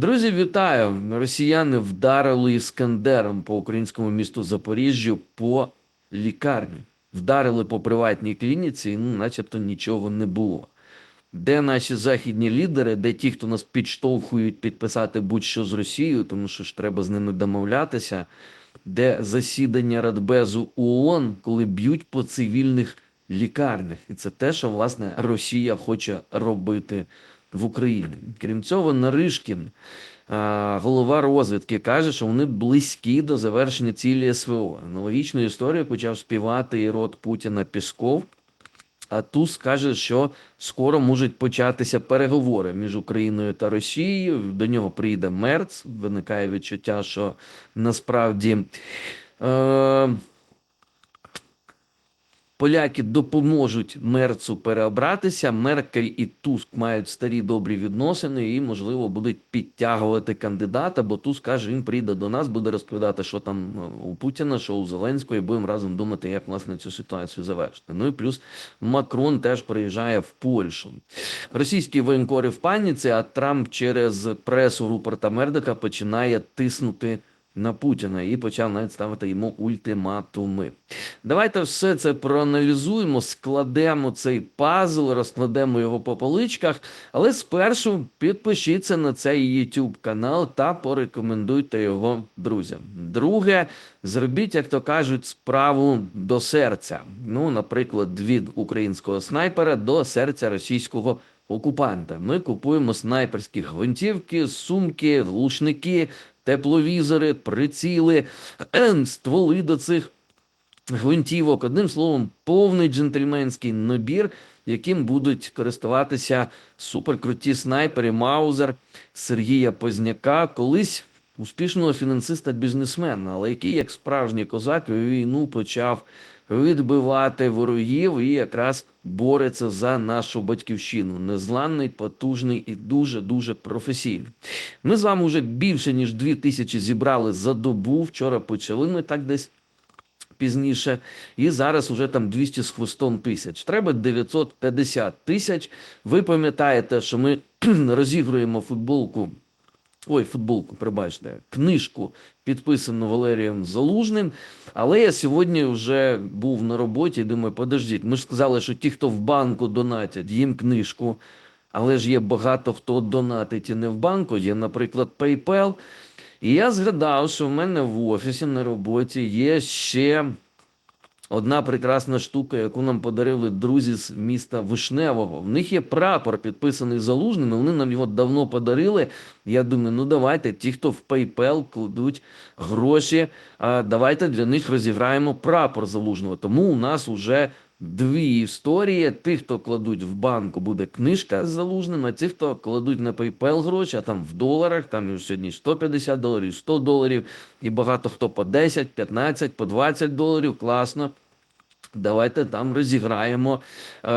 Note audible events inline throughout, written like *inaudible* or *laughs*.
Друзі, вітаю! Росіяни вдарили іскандером по українському місту Запоріжжю по лікарні. Вдарили по приватній клініці, і ну, начебто нічого не було. Де наші західні лідери, де ті, хто нас підштовхують підписати будь-що з Росією, тому що ж треба з ними домовлятися, де засідання Радбезу ООН, коли б'ють по цивільних лікарнях. І це те, що власне Росія хоче робити в Україні. Крім цього, Наришкін, голова розвідки, каже, що вони близькі до завершення цілі СВО. Аналогічну історію почав співати і рот Путіна Пісков. А Туз каже, що скоро можуть початися переговори між Україною та Росією. До нього приїде Мерц. Виникає відчуття, що насправді е, поляки допоможуть Мерцу переобратися. Меркель і Туск мають старі добрі відносини і, можливо, будуть підтягувати кандидата, бо Туск каже, він прийде до нас, буде розповідати, що там е, у Путіна, що у Зеленського, і будемо разом думати, як власне цю ситуацію завершити. Ну і плюс Макрон теж приїжджає в Польщу. Російські воєнкори в паніці, а Трамп через пресу Рупорта Мердика починає тиснути на Путіна і почав навіть ставити йому ультиматуми. Давайте все це проаналізуємо, складемо цей пазл, розкладемо його по поличках. Але спершу підпишіться на цей YouTube канал та порекомендуйте його друзям. Друге, зробіть, як то кажуть, справу до серця. Ну, наприклад, від українського снайпера до серця російського окупанта. Ми купуємо снайперські гвинтівки, сумки, глушники, тепловізори, приціли, стволи до цих гвинтівок. Одним словом, повний джентльменський набір, яким будуть користуватися суперкруті снайпери Маузер Сергія Позняка, колись успішного фінансиста-бізнесмена, але який, як справжній козак, війну почав відбивати ворогів і якраз бореться за нашу батьківщину. Незламний, потужний і дуже дуже професійний. Ми з вами вже більше ніж дві тисячі зібрали за добу. Вчора почали ми так десь. Пізніше, і зараз уже там 200 з хвостом тисяч. Треба 950 тисяч. Ви пам'ятаєте, що ми *clears throat* розігруємо футболку. Ой, футболку, прибачте, книжку, підписану Валерієм Залужним. Але я сьогодні вже був на роботі і думаю, подождіть, ми ж сказали, що ті, хто в банку донатять, їм книжку. Але ж є багато хто донатить і не в банку, є, наприклад, PayPal. І я згадав, що в мене в офісі на роботі є ще одна прекрасна штука, яку нам подарили друзі з міста Вишневого. В них є прапор, підписаний залужним, вони нам його давно подарили. Я думаю, ну давайте, ті, хто в PayPal кладуть гроші, давайте для них розіграємо прапор залужного. Тому у нас уже дві історії. Тих, хто кладуть в банку, буде книжка з залужним, а ті, хто кладуть на PayPal гроші, а там в доларах, там сьогодні 150 доларів, 100 доларів, і багато хто по 10, 15, по 20 доларів. Класно. Давайте там розіграємо е,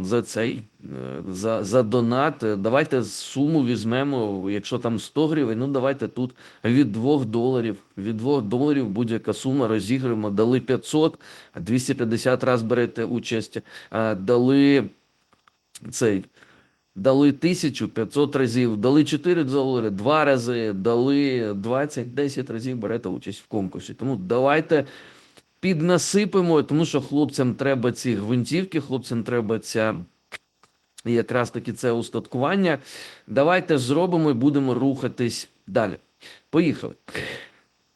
за цей е, за, за донат. Давайте суму візьмемо, якщо там 100 гривень, ну давайте тут від 2 доларів. Від 2 доларів будь-яка сума розіграємо. Дали 500, 250 раз берете участь. Е, дали цей. Дали 1500 разів, дали 4 долари, 2 рази, дали 20, 10 разів берете участь в конкурсі. Тому давайте піднасипемо, тому що хлопцям треба ці гвинтівки, хлопцям треба ця якраз таки це устаткування. Давайте зробимо і будемо рухатись далі. Поїхали.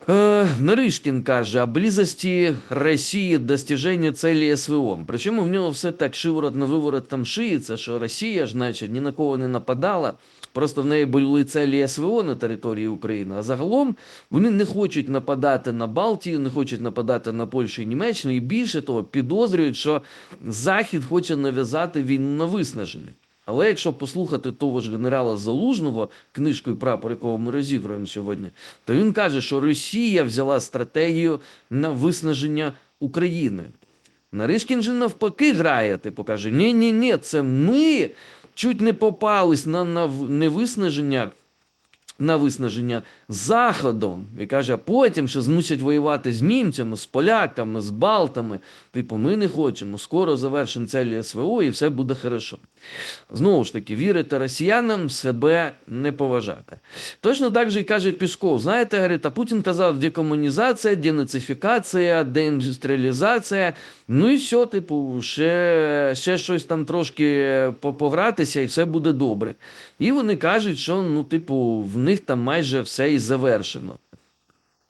Э, Нарышкин каже, о близости Росії достижения цели СВО. Причому в нього все так шиворот на виворот там шиється, що Росія ж, значить, ні на кого не нападала. Просто в неї були цілі СВО на території України. А загалом вони не хочуть нападати на Балтію, не хочуть нападати на Польщу і Німеччину. І більше того, підозрюють, що Захід хоче нав'язати війну на виснаження. Але якщо послухати того ж генерала Залужного, книжку і прапор, якого ми розігруємо сьогодні, то він каже, що Росія взяла стратегію на виснаження України. Наришкін же навпаки грає, типу каже: ні, ні, ні, це ми чуть не попались на, на невиснаження. На виснаження заходом і каже, а потім ще змусять воювати з німцями, з поляками, з балтами. Типу, ми не хочемо. Скоро завершимо цілі СВО і все буде хорошо. Знову ж таки, вірити росіянам, себе не поважати. Точно так же і каже Пісков. Знаєте, говорить, а Путін казав декомунізація, денацифікація, деіндустріалізація. Ну і все, типу, ще, ще щось там трошки по- погратися, і все буде добре. І вони кажуть, що ну, типу, в них там майже все і завершено.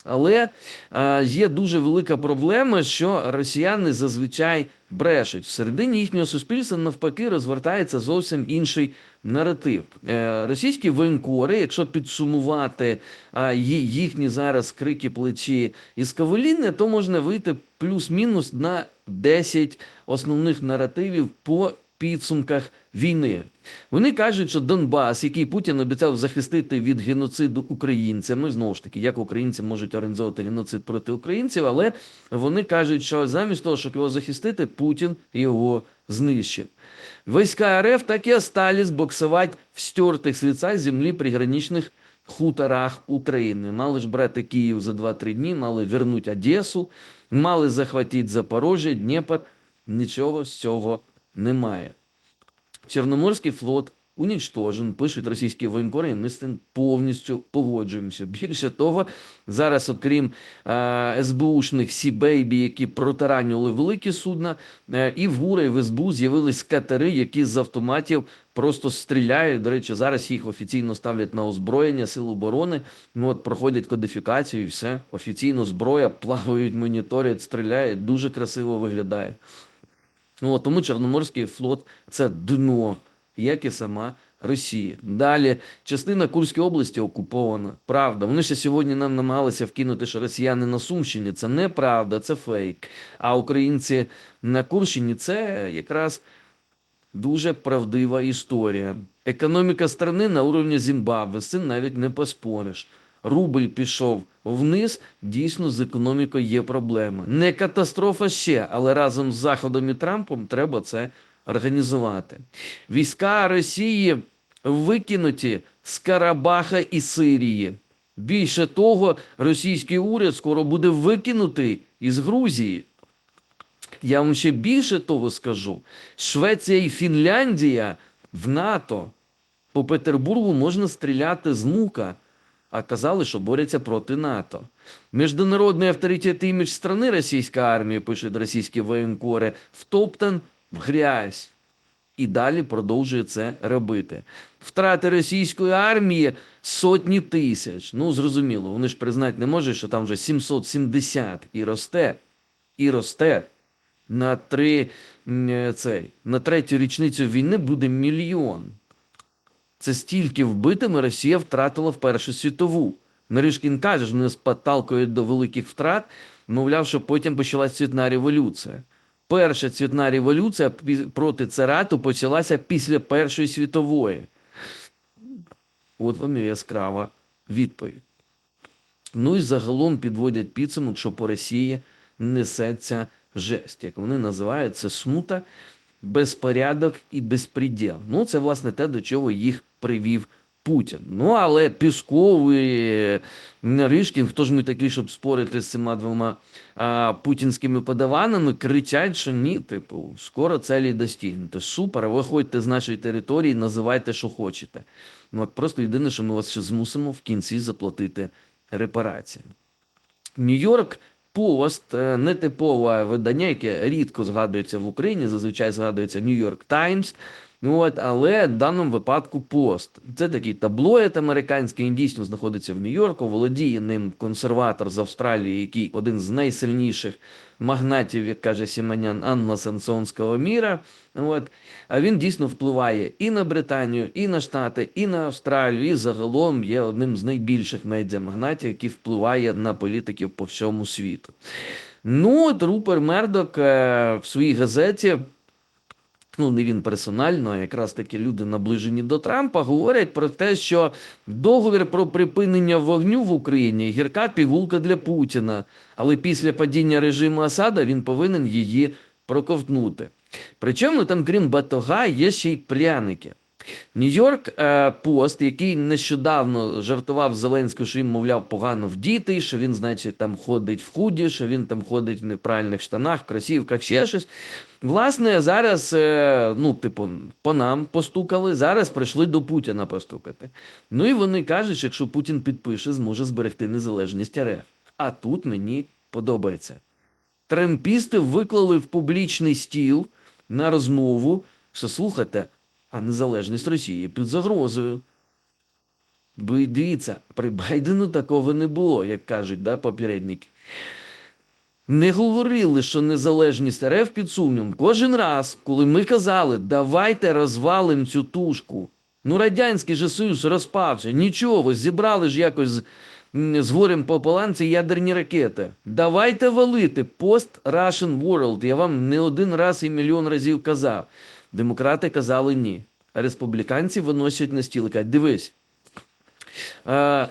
Але е, є дуже велика проблема, що росіяни зазвичай брешуть. Всередині їхнього суспільства навпаки розвертається зовсім інший наратив. Е, російські воєнкори, якщо підсумувати е, їхні зараз крики плечі із кавеління, то можна вийти плюс-мінус на 10 основних наративів по підсумках війни. Вони кажуть, що Донбас, який Путін обіцяв захистити від геноциду українцями, знову ж таки, як українці можуть організовувати геноцид проти українців, але вони кажуть, що замість того, щоб його захистити, Путін його знищив. Войска РФ так и остались боксовать в стертых с лица земли приграничных хуторах України. Мали ж брати Київ за 2-3 дні, мали вернуть Одесу, мали захватити Запорожжя, Дніпр. Нічого з цього немає. Чорноморський флот унічтожен, пишуть російські воєнкори, і ми з цим повністю погоджуємося. Більше того, зараз, окрім е, СБУшних Сі-Бейбі, які протаранювали великі судна, е, і в ГУРа, і в СБУ з'явились катери, які з автоматів просто стріляють. До речі, зараз їх офіційно ставлять на озброєння Сил оборони. Ну, от проходять кодифікацію і все. Офіційно зброя, *laughs* плавають, моніторять, стріляють. Дуже красиво виглядає. Ну, тому Чорноморський флот це дно, як і сама Росія. Далі частина Курської області окупована. Правда. Вони ще сьогодні нам намагалися вкинути, що росіяни на Сумщині це неправда, це фейк. А українці на Курщині це якраз дуже правдива історія. Економіка страни на уровні Зімбабве, з цим навіть не поспориш. Рубль пішов вниз, дійсно з економікою є проблеми. Не катастрофа ще, але разом з Заходом і Трампом треба це організувати. Війська Росії викинуті з Карабаха і Сирії. Більше того, російський уряд скоро буде викинутий із Грузії. Я вам ще більше того скажу: Швеція і Фінляндія в НАТО по Петербургу можна стріляти з лука, а казали, що борються проти НАТО. Міжнародний авторитет і імідж страни російської армії, пишуть російські воєнкори, втоптан в грязь. І далі продовжує це робити. Втрати російської армії сотні тисяч. Ну, зрозуміло, вони ж признати не можуть, що там вже 770 і росте, і росте. На три цей, на третю річницю війни буде мільйон. Це стільки вбитими Росія втратила в Першу світову. Наришкін каже, що вони споталкують до великих втрат, мовляв, що потім почалась цвітна революція. Перша цвітна революція проти царату почалася після Першої світової. От вам і яскрава відповідь. Ну і загалом підводять підсумок, що по Росії несеться жесть, як вони називають це смута, безпорядок і безпреділ. Ну, це власне те, до чого їх привів Путін. Ну, але Пісков і Наришкін, хто ж ми такі, щоб спорити з цими двома а, путінськими подаванами, кричать, що ні, типу, скоро целі достигнете. Супер, виходьте з нашої території, називайте, що хочете. Ну, от просто єдине, що ми вас ще змусимо в кінці заплатити репарації. Нью-Йорк Пост е, нетипове видання, яке рідко згадується в Україні, зазвичай згадується Нью-Йорк Таймс. Ну, от, але в даному випадку пост. Це такий таблоїд американський, він дійсно знаходиться в Нью-Йорку, володіє ним консерватор з Австралії, який один з найсильніших магнатів, як каже Сіманян, англосаксонського міра. От. А він дійсно впливає і на Британію, і на Штати, і на Австралію, і загалом є одним з найбільших медіамагнатів, який впливає на політиків по всьому світу. Ну, от Рупер Мердок е, в своїй газеті ну не він персонально, а якраз таки люди наближені до Трампа, говорять про те, що договір про припинення вогню в Україні гірка пігулка для Путіна, але після падіння режиму Асада він повинен її проковтнути. Причому там, крім батога, є ще й пряники. Нью-Йорк е, Пост, який нещодавно жартував Зеленського, що він, мовляв, погано вдітий, що він, значить, там ходить в худі, що він там ходить в неправильних штанах, в кросівках, ще щось. Власне, зараз, е, ну, типу, по нам постукали, зараз прийшли до Путіна постукати. Ну і вони кажуть, що якщо Путін підпише, зможе зберегти незалежність РФ. А тут мені подобається. Трампісти виклали в публічний стіл на розмову, що слухайте, а незалежність Росії під загрозою. Бо дивіться, при Байдену такого не було, як кажуть да, попередники. Не говорили, що незалежність РФ під сумнівом. Кожен раз, коли ми казали, давайте розвалимо цю тушку. Ну, Радянський же Союз розпався. Нічого, зібрали ж якось з, горем пополам ці ядерні ракети. Давайте валити пост-Russian World. Я вам не один раз і мільйон разів казав. Демократи казали ні. Республіканці виносять на стіл і кажуть, дивись,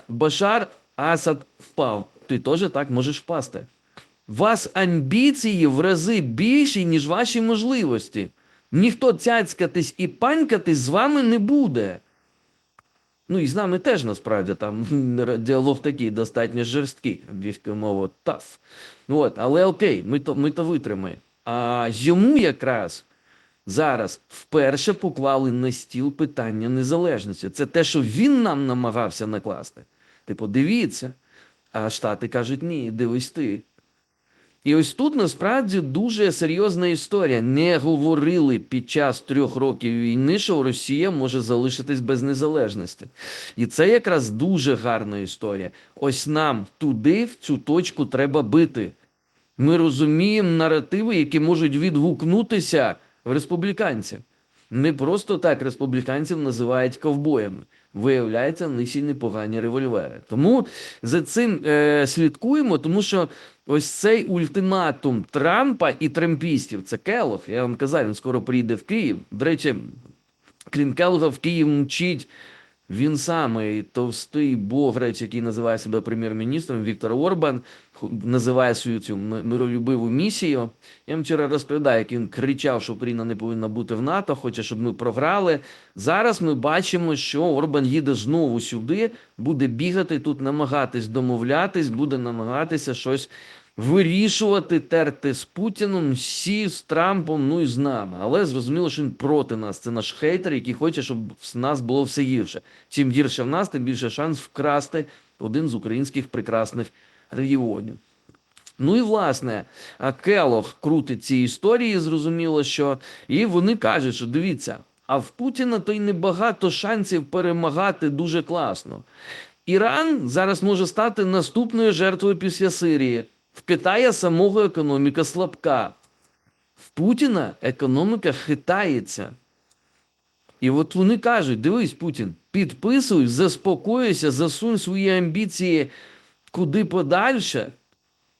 Башар Асад впав. Ти теж так можеш впасти. Вас амбіції в рази більші, ніж ваші можливості. Ніхто цяцькатись і панькатись з вами не буде. Ну і з нами теж насправді там *laughs* діалог такий достатньо жорсткий, англійською мовою. Ну, От, але окей, ми то, ми то витримаємо. А йому якраз зараз вперше поклали на стіл питання незалежності. Це те, що він нам намагався накласти. Типу, дивіться. А Штати кажуть, ні, дивись ти. І ось тут насправді дуже серйозна історія. Не говорили під час трьох років війни, що Росія може залишитись без незалежності. І це якраз дуже гарна історія. Ось нам туди, в цю точку, треба бити. Ми розуміємо наративи, які можуть відгукнутися в республіканців. Не просто так республіканців називають ковбоями. Виявляється, вони ще непогані револьвери. Тому за цим е, слідкуємо, тому що ось цей ультиматум Трампа і трампістів, це Келох, я вам казав, він скоро приїде в Київ. До речі, крім Келога, в Київ мчить він самий товстий богрець, який називає себе прем'єр-міністром, Віктор Орбан, називає свою цю миролюбиву місію. Я вам вчора розповідаю, як він кричав, що Україна не повинна бути в НАТО, хоче, щоб ми програли. Зараз ми бачимо, що Орбан їде знову сюди, буде бігати тут, намагатись домовлятись, буде намагатися щось вирішувати, терти з Путіном, всі з Трампом, ну і з нами. Але зрозуміло, що він проти нас. Це наш хейтер, який хоче, щоб в нас було все гірше. Чим гірше в нас, тим більше шанс вкрасти один з українських прекрасних регіонів. Ну і власне, Келох крутить ці історії, зрозуміло, що і вони кажуть, що дивіться, а в Путіна то й небагато шансів перемагати дуже класно. Іран зараз може стати наступною жертвою після Сирії. В Китаї самого економіка слабка. В Путіна економіка хитається. І от вони кажуть: дивись, Путін, підписуй, заспокойся, засунь свої амбіції куди подальше,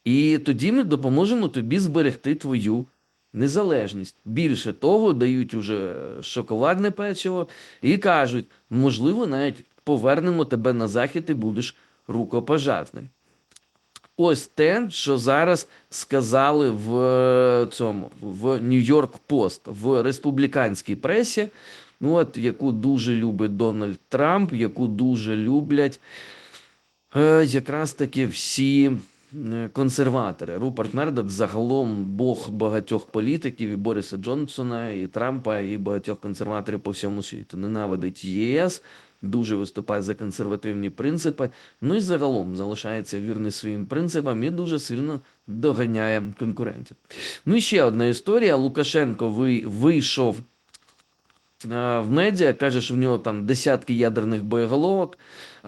і тоді ми допоможемо тобі зберегти твою незалежність. Більше того, дають уже шоколадне печиво і кажуть, можливо, навіть повернемо тебе на захід і будеш рукопожатним. Ось те, що зараз сказали в е, цьому в Нью-Йорк Пост в республіканській пресі, ну от яку дуже любить Дональд Трамп, яку дуже люблять якраз таки всі е, консерватори. Руперт Мердок загалом бог багатьох політиків, і Бориса Джонсона, і Трампа, і багатьох консерваторів по всьому світу. Ненавидить ЄС, дуже виступає за консервативні принципи. Ну і загалом залишається вірний своїм принципам і дуже сильно доганяє конкурентів. Ну і ще одна історія. Лукашенко ви- вийшов е, в медіа, каже, що в нього там десятки ядерних боєголовок.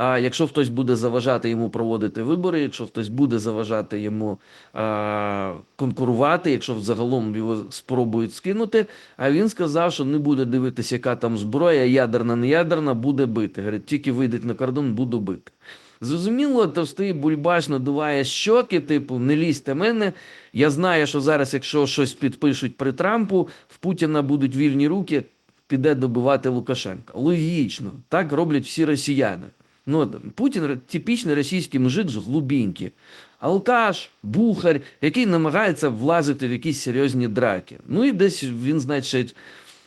А якщо хтось буде заважати йому проводити вибори, якщо хтось буде заважати йому а, конкурувати, якщо взагалом його спробують скинути, а він сказав, що не буде дивитися, яка там зброя, ядерна, не ядерна, буде бити. Говорить, тільки вийдуть на кордон, буду бити. Зрозуміло, товстий бульбаш надуває щоки, типу, не лізьте мене. Я знаю, що зараз, якщо щось підпишуть при Трампу, в Путіна будуть вільні руки, піде добивати Лукашенка. Логічно, так роблять всі росіяни. Ну, Путін типічний російський мужик з глубінки. Алкаш, бухар, який намагається влазити в якісь серйозні драки. Ну і десь він, значить,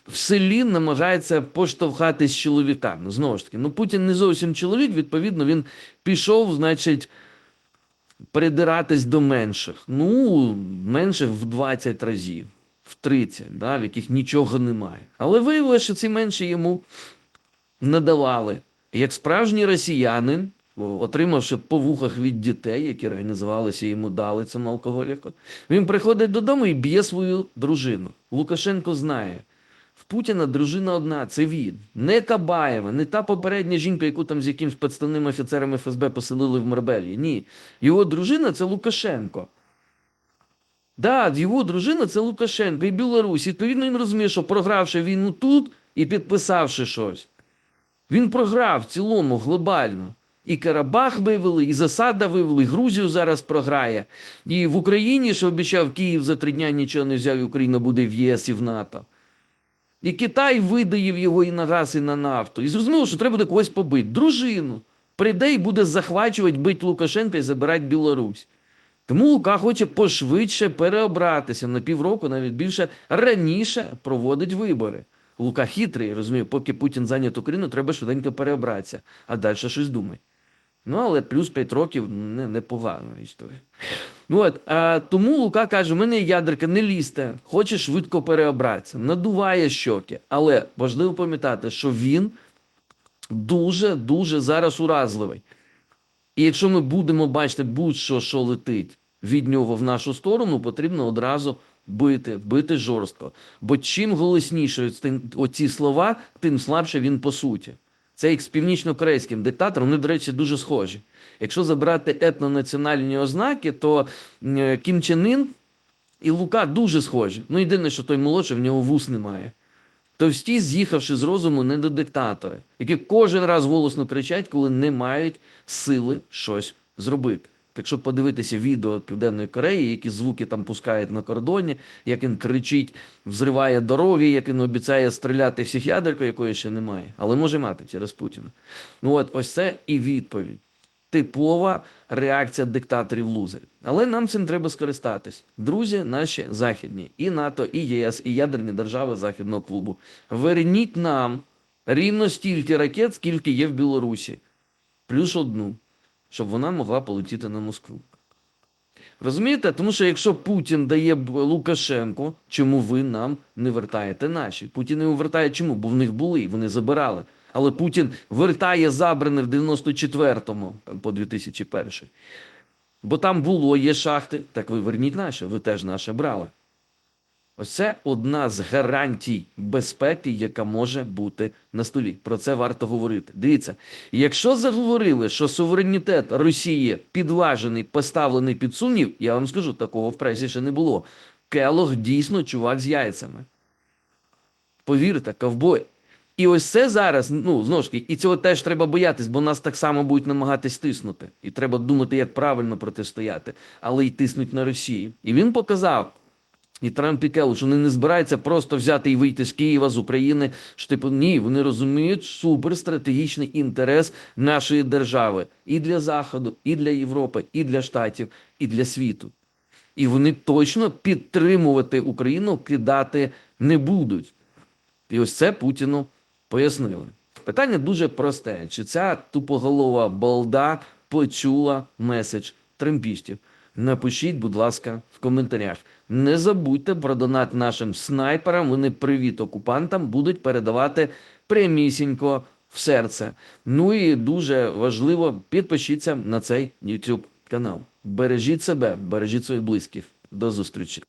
в селі намагається поштовхатись з чоловіками. Знову ж таки, ну Путін не зовсім чоловік, відповідно, він пішов, значить, придиратись до менших. Ну, менших в 20 разів, в 30, да, в яких нічого немає. Але виявилося, що ці менші йому надавали. Як справжній росіянин, отримавши по вухах від дітей, які організувалися і йому дали цьому алкоголіку, він приходить додому і б'є свою дружину. Лукашенко знає. В Путіна дружина одна, це він. Не Кабаєва, не та попередня жінка, яку там з якимсь підставним офіцером ФСБ поселили в Марбелі. Ні. Його дружина це Лукашенко. Да, його дружина це Лукашенко і Білорусь. Відповідно, він розуміє, що програвши війну тут і підписавши щось, він програв в цілому глобально. І Карабах вивели, і засада вивели, і Грузію зараз програє. І в Україні, що обіцяв Київ за три дня нічого не взяв, і Україна буде в ЄС і в НАТО. І Китай видаїв його і на газ, і на нафту. І зрозуміло, що треба буде когось побити. Дружину. Прийде і буде захвачувати, бить Лукашенка і забирати Білорусь. Тому Лука хоче пошвидше переобратися на півроку, навіть більше раніше проводить вибори. Лука хитрий, розумію, поки Путін зайнят Україну, треба швиденько переобратися, а далі щось думай. Ну, але плюс 5 років не, непогана історія. Ну, от, а, тому Лука каже: у мене ядерка, не лізьте, хоче швидко переобратися, надуває щоки. Але важливо пам'ятати, що він дуже-дуже зараз уразливий. І якщо ми будемо бачити будь-що, що летить від нього в нашу сторону, потрібно одразу бити, бити жорстко. Бо чим голосніше оці слова, тим слабше він по суті. Це як з північно-корейським диктатором, вони, до речі, дуже схожі. Якщо забрати етнонаціональні ознаки, то е, Кім Чен Ін і Лука дуже схожі. Ну, єдине, що той молодший, в нього вус немає. Товсті, з'їхавши з розуму, не до диктатори, які кожен раз голосно кричать, коли не мають сили щось зробити. Якщо подивитися відео Південної Кореї, які звуки там пускають на кордоні, як він кричить, взриває дороги, як він обіцяє стріляти всіх ядеркою, якої ще немає, але може мати через Путіна. Ну от ось це і відповідь. Типова реакція диктаторів лузерів. Але нам цим треба скористатись. Друзі, наші західні, і НАТО, і ЄС, і ядерні держави Західного клубу. Верніть нам рівно стільки ракет, скільки є в Білорусі, плюс одну, щоб вона могла полетіти на Москву. Розумієте? Тому що якщо Путін дає б Лукашенку, чому ви нам не вертаєте наші? Путін не вертає чому? Бо в них були, вони забирали. Але Путін вертає забране в 94-му по 2001. Бо там було, є шахти. Так ви верніть наші, ви теж наше брали. Ось це одна з гарантій безпеки, яка може бути на столі. Про це варто говорити. Дивіться, якщо заговорили, що суверенітет Росії підважений, поставлений під сумнів, я вам скажу, такого в пресі ще не було. Келог дійсно чувак з яйцями. Повірте, ковбой. І ось це зараз, ну знову ж таки, і цього теж треба боятись, бо нас так само будуть намагатись тиснути. І треба думати, як правильно протистояти, але й тиснуть на Росію. І він показав. І Трамп і Келл, що вони не збираються просто взяти і вийти з Києва, з України. Типу ні, вони розуміють суперстратегічний інтерес нашої держави і для Заходу, і для Європи, і для Штатів, і для світу. І вони точно підтримувати Україну кидати не будуть. І ось це Путіну пояснили. Питання дуже просте: чи ця тупоголова балда почула меседж трампістів? Напишіть, будь ласка, в коментарях. Не забудьте про донат нашим снайперам. Вони привіт окупантам будуть передавати прямісінько в серце. Ну і дуже важливо, підпишіться на цей YouTube канал. Бережіть себе, бережіть своїх близьких. До зустрічі.